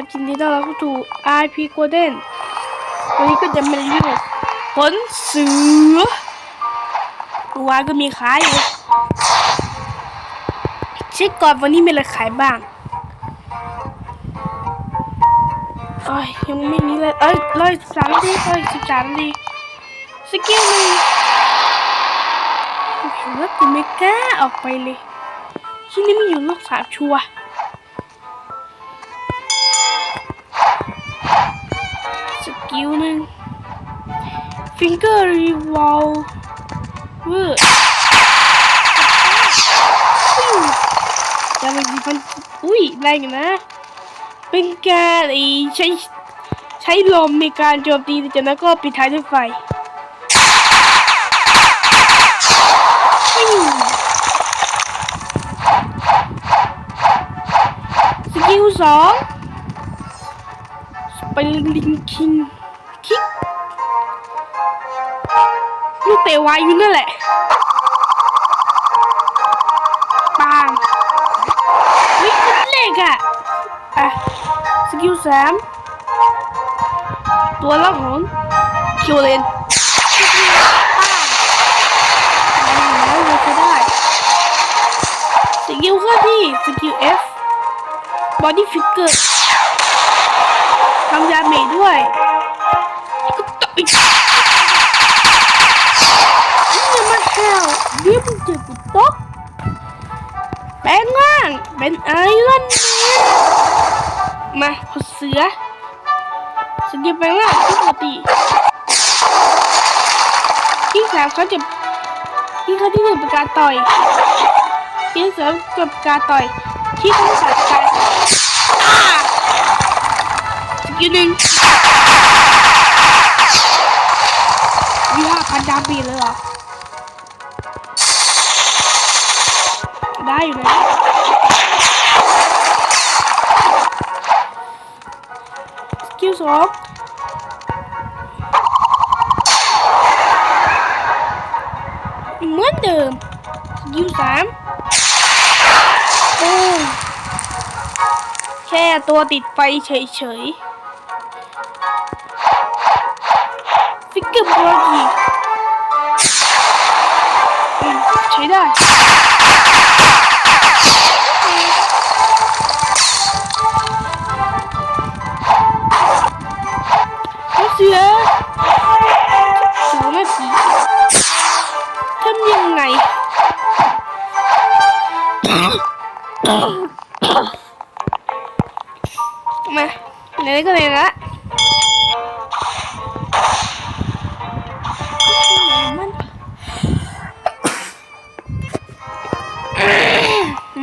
ครับยินดีต้อนรับเข้าสู่ IP Golden วันนี้ก็จะมารีวิวผลเสือตัวก็มีขายอยู่เช็คก่อนวันนี้มีอะไรขายบ้างเอ้ยยังไม่มีเลยเอ้ยร้อยสามนาทีเอ้ยสิบสามนาทีสกิลหนึ่งโอ้โหแล้วกูไม่กล้าออกไปเลยที่นี่ไม่อยู่โลกสามชัวร์ กิลหนึ่งฟิงเกอร์รีวอลเวอร์จะเป็นสี่พันอุ้ยแรงนะ เป็นการใช้ใช้ลมในการโจมตีจากนั้นก็ปิดท้ายด้วยไฟฟิวสกิลสอง ไปลิงคิงคิกลูกเตะวายอยู่นั่นแหละปางเฮ้ยเล็กอะอะสกิลสามตัวละหอนคิวเลนป้างแล้เลยก็ได้สกิลข้อที่สกิล F body figure ทำยาเมจ ด้วยก็ต่อยนี่มาแถวเดี๋ยวมึงเจอกูตบแปลงร่างเป็นไอรอนแมนมาพอเสือสกิลแปลงร่างที่ปกติที่สามเขาจะที่เขาที่หนึ่งเป็นการต่อยที่สองกับการต่อยที่เขาสามการอ่าสกิลหนึ่ง ยี่ห้าพันดาบีเลยเหรอ ได้อยู่นะสกิลสองเหมือนเดิมสกิลสามโอ้ยแค่ตัวติดไฟเฉยๆฟิกเกอร์บอดีอืมใช้ได้เอาเสือสองนาทีทำยังไง มาไหนๆก็ไหนละ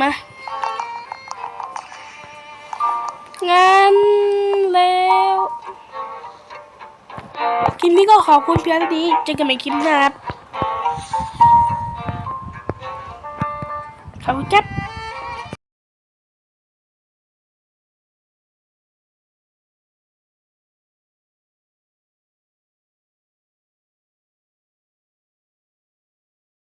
มางานแล้ว คลิปนี้ก็ขอบคุณเพียงเท่านี้เจอกันใหม่คลิปหน้าครับขอบคุณครับ